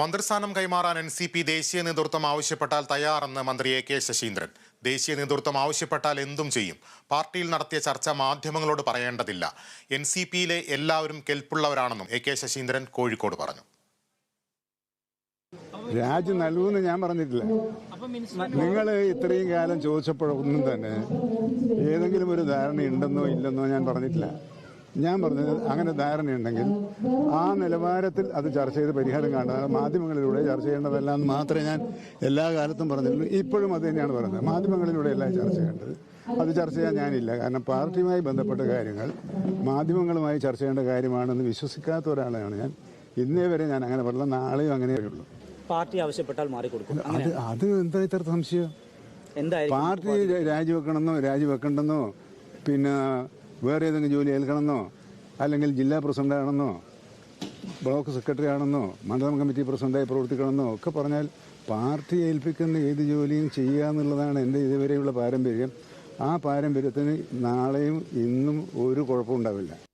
മന്ത്രിസ്ഥാനം കൈമാറാൻ N C P ദേശീയ നേതൃത്വം ആവശ്യപ്പെട്ടാൽ തയ്യാറെന്ന് മന്ത്രി എ കെ ശശീന്ദ്രൻ. ദേശീയ നേതൃത്വം ആവശ്യപ്പെട്ടാൽ എന്തും ചെയ്യും. പാർട്ടിയിൽ നടത്തിയ ചർച്ച മാധ്യമങ്ങളോട് പറയേണ്ടതില്ല. എൻ സി പിയിലെ എല്ലാവരും കെൽപ്പുള്ളവരാണെന്നും എ കെ ശശീന്ദ്രൻ കോഴിക്കോട് പറഞ്ഞു. രാജ്യം നൽകുമെന്ന് ഞാൻ പറഞ്ഞിട്ടില്ല. നിങ്ങൾ ഇത്രയും കാലം ചോദിച്ചപ്പോഴൊന്നും തന്നെ ഏതെങ്കിലും ഒരു ധാരണ ഉണ്ടെന്നോ ഇല്ലെന്നോ ഞാൻ പറഞ്ഞിട്ടില്ല. ഞാൻ പറഞ്ഞത് അങ്ങനെ ധാരണയുണ്ടെങ്കിൽ ആ നിലവാരത്തിൽ അത് ചർച്ച ചെയ്ത് പരിഹാരം കാണുക മാധ്യമങ്ങളിലൂടെ ചർച്ച ചെയ്യേണ്ടതല്ല എന്ന് മാത്രമേ ഞാൻ എല്ലാ കാലത്തും പറഞ്ഞിട്ടുള്ളൂ. ഇപ്പോഴും അത് തന്നെയാണ് പറയുന്നത് മാധ്യമങ്ങളിലൂടെ എല്ലാം ചർച്ച ചെയ്യേണ്ടത്. അത് ചർച്ച ചെയ്യാൻ ഞാനില്ല. കാരണം പാർട്ടിയുമായി ബന്ധപ്പെട്ട കാര്യങ്ങൾ മാധ്യമങ്ങളുമായി ചർച്ച ചെയ്യേണ്ട കാര്യമാണെന്ന് വിശ്വസിക്കാത്ത ഒരാളാണ് ഞാൻ. ഇന്നേ വരെ ഞാൻ അങ്ങനെ പറഞ്ഞത് നാളെയും അങ്ങനെ ഉള്ളൂ. പാർട്ടി ആവശ്യപ്പെട്ടാൽ മാറിക്കൊടുക്കും. അത് അത് എന്താ ഇത്ര സംശയം? പാർട്ടി? രാജിവെക്കണമെന്നോ രാജിവെക്കണ്ടെന്നോ പിന്നെ വേറെ ഏതെങ്കിലും ജോലി ഏൽക്കണമെന്നോ? അല്ലെങ്കിൽ ജില്ലാ പ്രസിഡന്റ് ആണെന്നോ? ബ്ലോക്ക് സെക്രട്ടറി ആണെന്നോ? മണ്ഡലം കമ്മിറ്റി പ്രസിഡന്റായി പ്രവർത്തിക്കണമെന്നോ? ഒക്കെ പറഞ്ഞാൽ പാർട്ടി ഏൽപ്പിക്കുന്ന ഏത് ജോലിയും ചെയ്യുക എന്നുള്ളതാണ് എന്റെ ഇതുവരെയുള്ള പാരമ്പര്യം. ആ പാരമ്പര്യത്തിന് നാളെയും ഇന്നും ഒരു കുഴപ്പമുണ്ടാവില്ല.